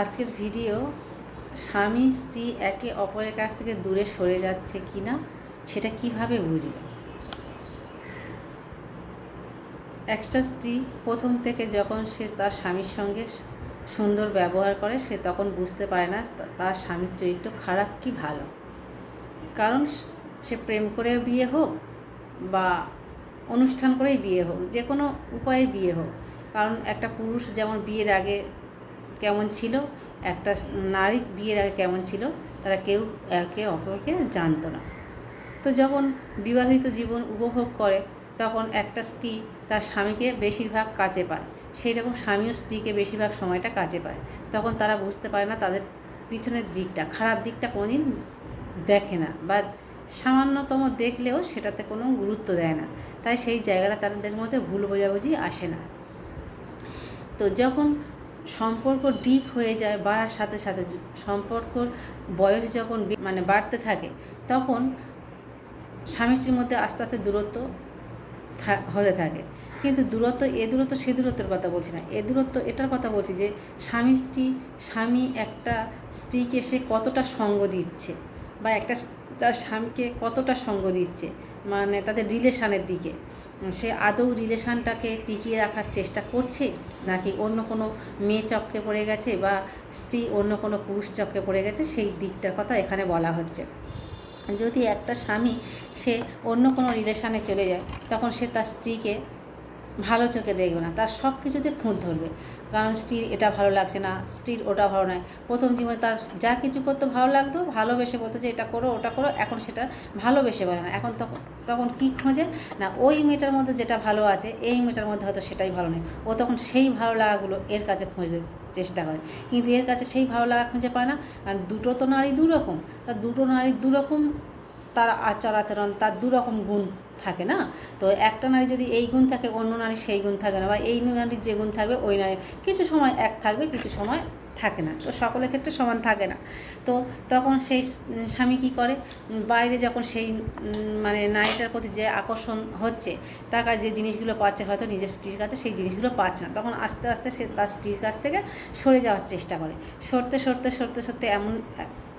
আজকের ভিডিও, স্বামী স্ত্রী একে অপরের কাছ থেকে দূরে সরে যাচ্ছে কি না সেটা কীভাবে বুঝবে? একটা স্ত্রী প্রথম থেকে যখন সে তার স্বামীর সঙ্গে সুন্দর ব্যবহার করে, সে তখন বুঝতে পারে না তার স্বামীর চরিত্র খারাপ কি ভালো। কারণ সে প্রেম করে বিয়ে হোক বা অনুষ্ঠান করেই বিয়ে হোক, যে কোনো উপায়ে বিয়ে হোক। কারণ একটা পুরুষ যেমন বিয়ের আগে কেমন ছিল? একটা নারী বিয়ের আগে কেমন ছিল? তারা কেউ একে অপরকে জানতো না। তো যখন বিবাহিত জীবন উপভোগ করে, তখন একটা স্ত্রী তার স্বামীকে বেশিরভাগ কাছে পায়। সেই রকম স্বামীও স্ত্রীকে বেশিরভাগ সময়টা কাছে পায়। তখন তারা বুঝতে পারে না তাদের পিছনের দিকটা, খারাপ দিকটা কোনোদিন দেখে না বা সামান্যতম দেখলেও সেটাতে কোনো গুরুত্ব দেয় না। তাই সেই জায়গাটা তাদের মধ্যে ভুল বোঝাবুঝি আসে না। তো যখন সম্পর্ক ডিপ হয়ে যায়, বাড়ার সাথে সাথে সম্পর্ক সম্পর্কর বয়স যখন মানে বাড়তে থাকে, তখন স্বামী স্ত্রীর মধ্যে আস্তে আস্তে দূরত্ব হতে থাকে। কিন্তু দূরত্ব, এ দূরত্ব, সে দূরত্বের কথা বলছি না। এ দূরত্ব, এটার কথা বলছি যে, স্বামী স্ত্রী, স্বামী একটা স্ত্রীকে সে কতটা সঙ্গ দিচ্ছে। বা একটা তার স্বামীকে কতটা সঙ্গ দিচ্ছে মানে তাদের রিলেশানের দিকে সে আদৌ রিলেশানটাকে টিকিয়ে রাখার চেষ্টা করছে, নাকি অন্য কোনো মেয়ে চক্রে পড়ে গেছে বা স্ত্রী অন্য কোনো পুরুষ চক্রে পড়ে গেছে, সেই দিকটার কথা এখানে বলা হচ্ছে। যদি একটা স্বামী সে অন্য কোনো রিলেশানে চলে যায়, তখন সে তার স্ত্রীকে ভালো চোখে দেখবে না। তার সব কিছুতে খুঁত ধরবে। কারণ স্ত্রীর এটা ভালো লাগছে না। স্ত্রীর ওটা ভালো নয়। প্রথম জীবনে তার যা কিছু করতে ভালো লাগতো, ভালোবেসে বলতো যে এটা করো, ওটা করো, এখন সেটা ভালোবেসে বলে না। এখন তখন তখন কী খোঁজে? না, ওই মেয়েটার মধ্যে যেটা ভালো আছে, এই মেয়েটার মধ্যে হয়তো সেটাই ভালো নেই। ও তখন সেই ভালো লাগাগুলো এর কাছে খুঁজতে চেষ্টা করে। কিন্তু এর কাছে সেই ভালো লাগা খুঁজে পায় না। কারণ দুটো তো নারী দু রকম তা দুটো নারী দুরকম তার আচার আচরণ তার দুরকম গুণ থাকে না? তো একটা নারী যদি এই গুণ থাকে, অন্য নারী সেই গুণ থাকে না বা এই নারীর যে গুণ থাকবে, ওই নারী কিছু সময় এক থাকবে, কিছু সময় থাকে না। তো সকলের ক্ষেত্রে সমান থাকে না। তো তখন সেই স্বামী কী করে? বাইরে যখন সেই মানে নারীটার প্রতি যে আকর্ষণ হচ্ছে, তার কাছে যে জিনিসগুলো পাচ্ছে, হয়তো নিজের স্ত্রীর কাছে সেই জিনিসগুলো পাচ্ছে না। তখন আস্তে আস্তে সে তার স্ত্রীর কাছ থেকে সরে যাওয়ার চেষ্টা করে। সরতে সরতে সরতে সরতে এমন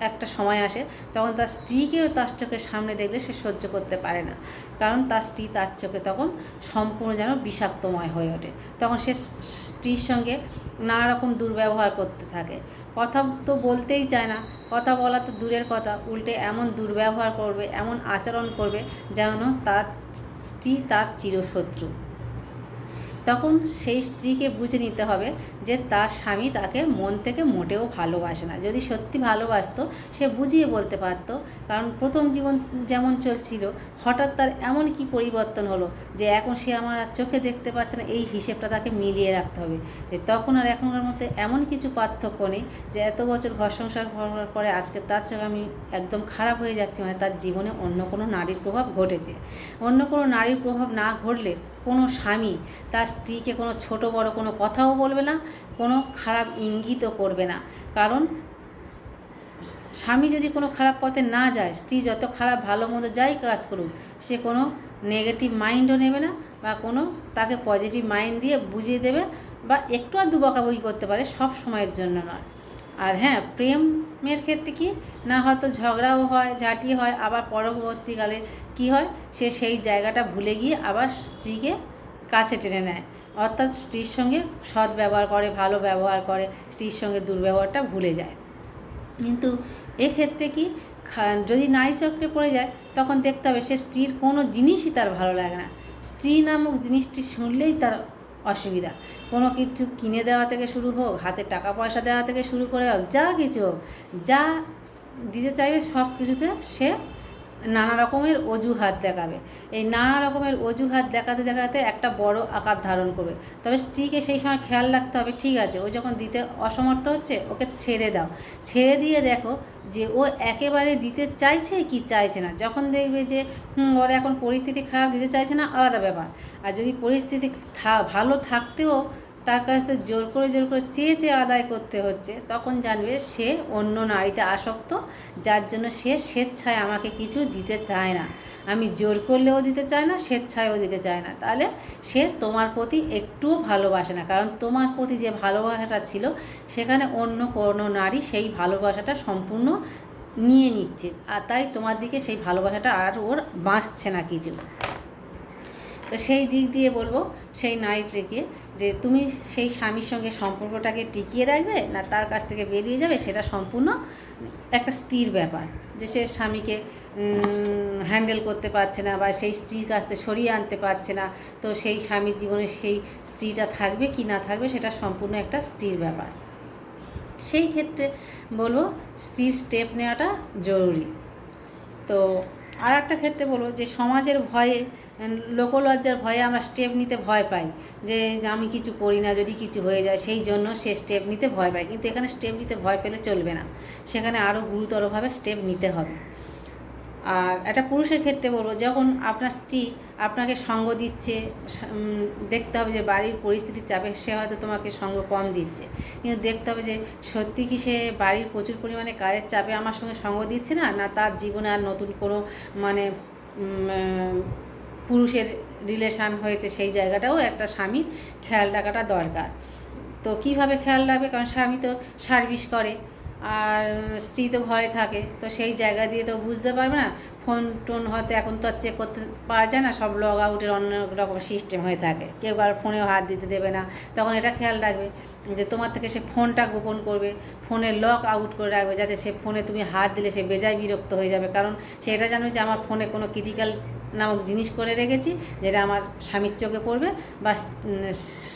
একটা সময় আসে, তখন তার স্ত্রীকেও তার চোখের সামনে দেখলে সে সহ্য করতে পারে না। কারণ তার স্ত্রী তার চোখে তখন সম্পূর্ণ যেন বিষাক্তময় হয়ে ওঠে। তখন সে, স্ত্রীর সঙ্গে নানা রকম দুর্ব্যবহার করতে থাকে। কথা তো বলতেই চায় না, কথা বলা তো দূরের কথা, উল্টে এমন দুর্ব্যবহার করবে, এমন আচরণ করবে যেন তার স্ত্রী তার চিরশত্রু। তখন সেই স্ত্রীকে বুঝে নিতে হবে যে তার স্বামী তাকে মন থেকে মোটেও ভালোবাসে না। যদি সত্যি ভালোবাসতো, সে বুঝিয়ে বলতে পারতো। কারণ প্রথম জীবন যেমন চলছিল, হঠাৎ তার এমন কি পরিবর্তন হলো যে এখন সে আমার আর চোখে দেখতে পাচ্ছে না, এই হিসেবটা তাকে মিলিয়ে রাখতে হবে। যে তখন আর এখনকার মধ্যে এমন কিছু পার্থক্য নেই যে এত বছর ঘর সংসার করার পরে আজকে তার চোখে আমি একদম খারাপ হয়ে যাচ্ছি মানে তার জীবনে অন্য কোনো নারীর প্রভাব ঘটেছে। অন্য কোনো নারীর প্রভাব না ঘটলে কোনো স্বামী তার স্ত্রীকে কোনো ছোট বড় কোনো কথাও বলবে না, কোনো খারাপ ইঙ্গিতও করবে না। কারণ স্বামী যদি কোনো খারাপ পথে না যায়, স্ত্রী যত খারাপ ভালো মন্দ যাই কাজ করুক, সে কোনো নেগেটিভ মাইন্ডও নেবে না বা কোনো তাকে পজিটিভ মাইন্ড দিয়ে বুঝিয়ে দেবে বা একটু আর দুবকাবকি করতে পারে সব সময়ের জন্য নয়। আর হ্যাঁ প্রেমের ক্ষেত্রে কি? না হয়তো ঝগড়াও হয়, ঝাঁটি হয়, আবার পরবর্তীকালে কি হয়? সে সেই জায়গাটা ভুলে গিয়ে আবার স্ত্রীকে কাছে টেনে নেয়। অর্থাৎ স্ত্রীর সঙ্গে সৎ ব্যবহার করে, ভালো ব্যবহার করে, স্ত্রীর সঙ্গে দুর্ব্যবহারটা ভুলে যায়। কিন্তু এক্ষেত্রে কি? যদি নারী চক্রে পড়ে যায়, তখন দেখতে হবে সে স্ত্রীর কোনো জিনিসই তার ভালো লাগে না। স্ত্রী নামক জিনিসটি শুনলেই তার অসুবিধা। কোনো কিছু কিনে দেওয়া থেকে শুরু হোক, হাতে টাকা পয়সা দেওয়া থেকে শুরু করে হোক, যা কিছু হোক, যা দিতে চাইবে সব কিছুতে সে নানা রকমের অজুহাত দেখাবে। এই নানা রকমের অজুহাত দেখাতে দেখাতে একটা বড় আকার ধারণ করবে। তবে স্ত্রীকে সেই সময় খেয়াল রাখতে হবে, ঠিক আছে, ও যখন দিতে অসমর্থ হচ্ছে, ওকে ছেড়ে দাও। ছেড়ে দিয়ে দেখো যে ও একেবারে দিতে চাইছে কি চাইছে না। যখন দেখবে যে, হুম, ওর এখন পরিস্থিতি খারাপ, দিতে চাইছে না, আলাদা ব্যাপার। আর যদি পরিস্থিতি ভালো থাকতেও তার কাছ থেকে জোর করে জোর করে চেয়ে চেয়ে আদায় করতে হচ্ছে। তখন জানবে সে অন্য নারীতে আসক্ত, যার জন্য সে স্বেচ্ছায় আমাকে কিছু দিতে চায় না। আমি জোর করলেও দিতে চায় না, স্বেচ্ছায়ও দিতে চায় না। তাহলে সে তোমার প্রতি একটুও ভালোবাসে না, কারণ তোমার প্রতি যে ভালোবাসাটা ছিল, সেখানে অন্য কোনো নারী সেই ভালোবাসাটা সম্পূর্ণ নিয়ে নিচ্ছে। আর তাই তোমার দিকে সেই ভালোবাসাটা আর ওর বাঁচছে না কিছু। তো সেই দিক দিয়ে বলব, সেই নারীটিকে যে তুমি সেই স্বামীর সঙ্গে সম্পর্কটাকে টিকিয়ে রাখবে না তার কাছ থেকে বেরিয়ে যাবে সেটা সম্পূর্ণ একটা স্ত্রীর ব্যাপার। যে সে স্বামীকে হ্যান্ডেল করতে পারছে না বা সেই স্ত্রীর কাছ থেকে সরিয়ে আনতে পারছে না, তো সেই স্বামীর জীবনে সেই স্ত্রীটা থাকবে কি না থাকবে সেটা সম্পূর্ণ একটা স্ত্রীর ব্যাপার। সেই ক্ষেত্রে বলব স্ত্রীর স্টেপ নেওয়াটা জরুরি। তো আর একটা ক্ষেত্রে বলব যে সমাজের ভয়ে লোকলজ্জার ভয়ে আমরা স্টেপ নিতে ভয় পাই যে আমি কিছু করি না, যদি কিছু হয়ে যায়, সেই জন্য সে স্টেপ নিতে ভয় পায়। কিন্তু এখানে স্টেপ নিতে ভয় পেলে চলবে না। সেখানে আরও গুরুতরভাবে স্টেপ নিতে হবে। আর একটা পুরুষের ক্ষেত্রে বলব, যখন আপনার স্ত্রী আপনাকে সঙ্গ দিচ্ছে দেখতে হবে যে বাড়ির পরিস্থিতির চাপে সে হয়তো তোমাকে সঙ্গ কম দিচ্ছে। কিন্তু দেখতে হবে যে, সত্যি কি সে বাড়ির প্রচুর পরিমাণে কাজের চাপে আমার সঙ্গে সঙ্গ দিচ্ছে না? না তার জীবনে আর নতুন কোনো মানে পুরুষের রিলেশান হয়েছে সেই জায়গাটাও একটা স্বামীর খেয়াল রাখাটা দরকার। তো কীভাবে খেয়াল রাখবে? কারণ স্বামী তো সার্ভিস করে আর স্ত্রী তো ঘরে থাকে। তো সেই জায়গা দিয়ে তো বুঝতে পারবে না। ফোন টোন হয়তো এখন তো আর চেক করতে পারা যায় না। সব লগ আউটের অন্য রকম সিস্টেম হয়ে থাকে। কেউ কারও ফোনেও হাত দিতে দেবে না। তখন এটা খেয়াল রাখবে যে তোমার থেকে সে ফোনটা গোপন করবে। ফোনের লক আউট করে রাখবে। যাতে সে ফোনে তুমি হাত দিলে সে বেজায় বিরক্ত হয়ে যাবে। কারণ সেটা জানবে যে আমার ফোনে কোনো ক্রিটিক্যাল নামক জিনিস করে রেখেছি, যেটা আমার স্বামীর চোখে পড়বে বা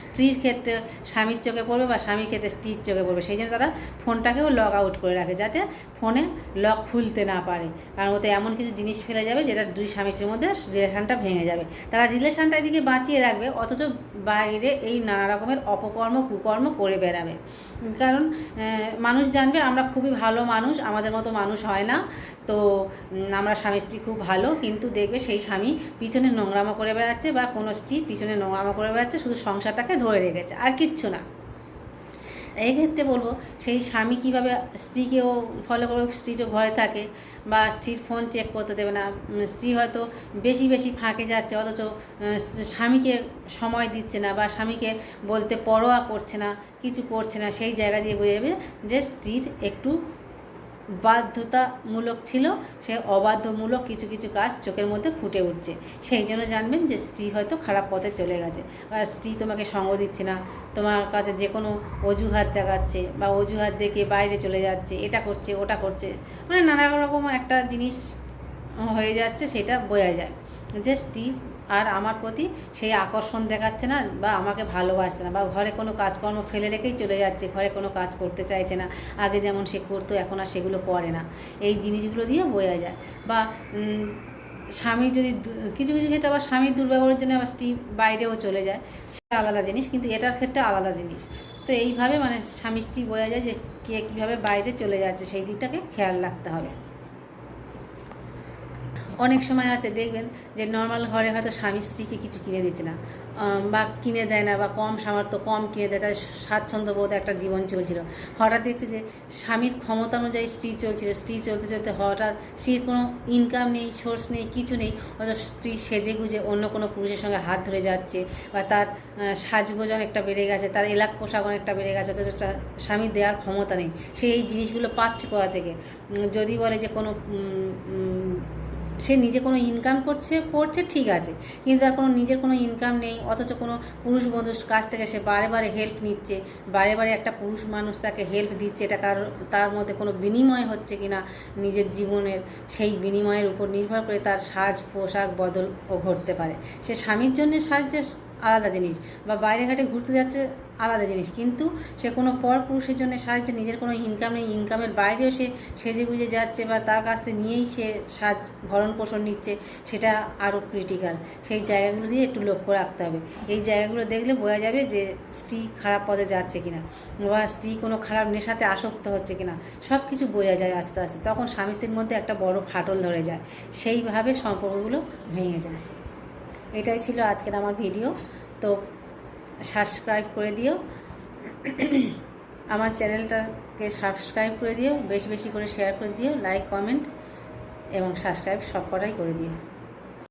স্ত্রীর ক্ষেত্রে স্বামীর চোখে পড়বে বা স্বামীর ক্ষেত্রে স্ত্রীর চোখে পড়বে। সেই জন্য তারা ফোনটাকেও লগ আউট করে রাখে যাতে ফোনে লক খুলতে না পারে। কারণ ওতে এমন কিছু জিনিস ফেলে যাবে যেটা দুই স্বামীটির মধ্যে রিলেশানটা ভেঙে যাবে। তারা রিলেশানটা এদিকে বাঁচিয়ে রাখবে, অথচ বাইরে এই নানা রকমের অপকর্ম, কুকর্ম করে বেড়াবে। কারণ মানুষ জানবে আমরা খুবই ভালো মানুষ, আমাদের মতো মানুষ হয় না। তো আমরা স্বামী স্ত্রী খুব ভালো, কিন্তু দেখবে সেই স্বামী পিছনে নোংরামো করে বেড়াচ্ছে বা কোনো স্ত্রী পিছনে নোংরামো করে বেড়াচ্ছে, শুধু সংসারটাকে ধরে রেখেছে, আর কিচ্ছু না। এই ক্ষেত্রে বলব, সেই স্বামী কীভাবে স্ত্রীকেও ফলো করবে স্ত্রী তো ঘরে থাকে বা স্ত্রীর ফোন চেক করতে দেবে না। স্ত্রী হয়তো বেশি বেশি ফাঁকে যাচ্ছে, অথচ স্বামীকে সময় দিচ্ছে না বা স্বামীকে বলতে পরোয়া করছে না, কিছু করছে না, সেই জায়গা দিয়ে বোঝা যাবে যে স্ত্রীর একটু বাধ্যতামূলক ছিল, সে অবাধ্যমূলক কিছু কিছু কাজ চোখের মধ্যে ফুটে উঠছে। সেই জন্য জানবেন যে স্ত্রী হয়তো খারাপ পথে চলে গেছে বা স্ত্রী তোমাকে সঙ্গ দিচ্ছে না, তোমার কাছে যে কোনো অজুহাত দেখাচ্ছে বা অজুহাত দেখে বাইরে চলে যাচ্ছে, এটা করছে, ওটা করছে মানে নানা রকম একটা জিনিস হয়ে যাচ্ছে, সেটা বোঝা যায় যে স্ত্রী আর আমার প্রতি সেই আকর্ষণ দেখাচ্ছে না বা আমাকে ভালোবাসছে না বা ঘরে কোনো কাজকর্ম ফেলে রেখেই চলে যাচ্ছে, ঘরে কোনো কাজ করতে চাইছে না। আগে যেমন সে করতো, এখন আর সেগুলো করে না। এই জিনিসগুলো দিয়ে বোঝা যায়। বা স্বামীর যদি কিছু কিছু ক্ষেত্রে আবার স্বামীর দুর্ব্যবহারের জন্য আবার স্ত্রী বাইরেও চলে যায়। সেটা আলাদা জিনিস, কিন্তু এটার ক্ষেত্রে আলাদা জিনিস। তো এইভাবে মানে স্বামী স্ত্রী বোঝা যায় যে কে কীভাবে বাইরে চলে যাচ্ছে, সেই দিকটাকে খেয়াল রাখতে হবে। অনেক সময় আছে, দেখবেন যে নর্মাল ঘরে হয়তো স্বামী স্ত্রীকে কিছু কিনে দিচ্ছে না বা কিনে দেয় না, বা কম সামর্থ্য, কম কিনে দেয়, তাদের স্বাচ্ছন্দ্যবোধ একটা জীবন চলছিল। হঠাৎ দেখছে যে স্বামীর ক্ষমতা অনুযায়ী স্ত্রী চলছিল, স্ত্রী চলতে চলতে হঠাৎ স্ত্রীর কোনো ইনকাম নেই সোর্স নেই, কিছু নেই হয়তো স্ত্রী সেজে গুজে অন্য কোনো পুরুষের সঙ্গে হাত ধরে যাচ্ছে, বা তার সাজগোজ অনেকটা বেড়ে গেছে, তার এলাক পোশাক অনেকটা বেড়ে গেছে, অথচ স্বামী দেওয়ার ক্ষমতা নেই। সে এই জিনিসগুলো পাচ্ছে কোথা থেকে? যদি বলে যে কোনো সে নিজে কোনো ইনকাম করছে করছে ঠিক আছে, কিন্তু তার কোনো নিজের কোনো ইনকাম নেই, অথচ কোনো পুরুষ বন্ধুর কাছ থেকে সে বারে বারে হেল্প নিচ্ছে, বারে বারে একটা পুরুষ মানুষ তাকে হেল্প দিচ্ছে, এটা কার, তার মধ্যে কোনো বিনিময় হচ্ছে কি না নিজের জীবনের সেই বিনিময়ের উপর নির্ভর করে তার সাজ পোশাক বদল ও ঘটতে পারে। সে স্বামীর জন্য সাজছে আলাদা জিনিস বা বাইরে ঘাটে ঘুরতে যাচ্ছে আলাদা জিনিস। কিন্তু সে কোনো পর পুরুষের জন্য সাজছে নিজের কোনো ইনকাম নেই ইনকামের বাইরেও সে সেজে গুজে যাচ্ছে বা তার কাছ থেকে নিয়েই সে সাজ, ভরণ পোষণ নিচ্ছে, সেটা আরও ক্রিটিক্যাল সেই জায়গাগুলো দিয়ে একটু লক্ষ্য রাখতে হবে। এই জায়গাগুলো দেখলে বোঝা যাবে যে স্ত্রী খারাপ পদে যাচ্ছে কিনা বা স্ত্রী কোনো খারাপ নেশাতে আসক্ত হচ্ছে কিনা। সব কিছু বোঝা যায় আস্তে আস্তে। তখন স্বামী স্ত্রীর মধ্যে একটা বড় ফাটল ধরে যায়। সেইভাবে সম্পর্কগুলো ভেঙে যায়। এটাই ছিল আজকের আমার ভিডিও। তো সাবস্ক্রাইব করে দিও। আমার চ্যানেলটাকে সাবস্ক্রাইব করে দিও। বেশি বেশি করে শেয়ার করে দিও। লাইক কমেন্ট এবং সাবস্ক্রাইব সব করে দিও।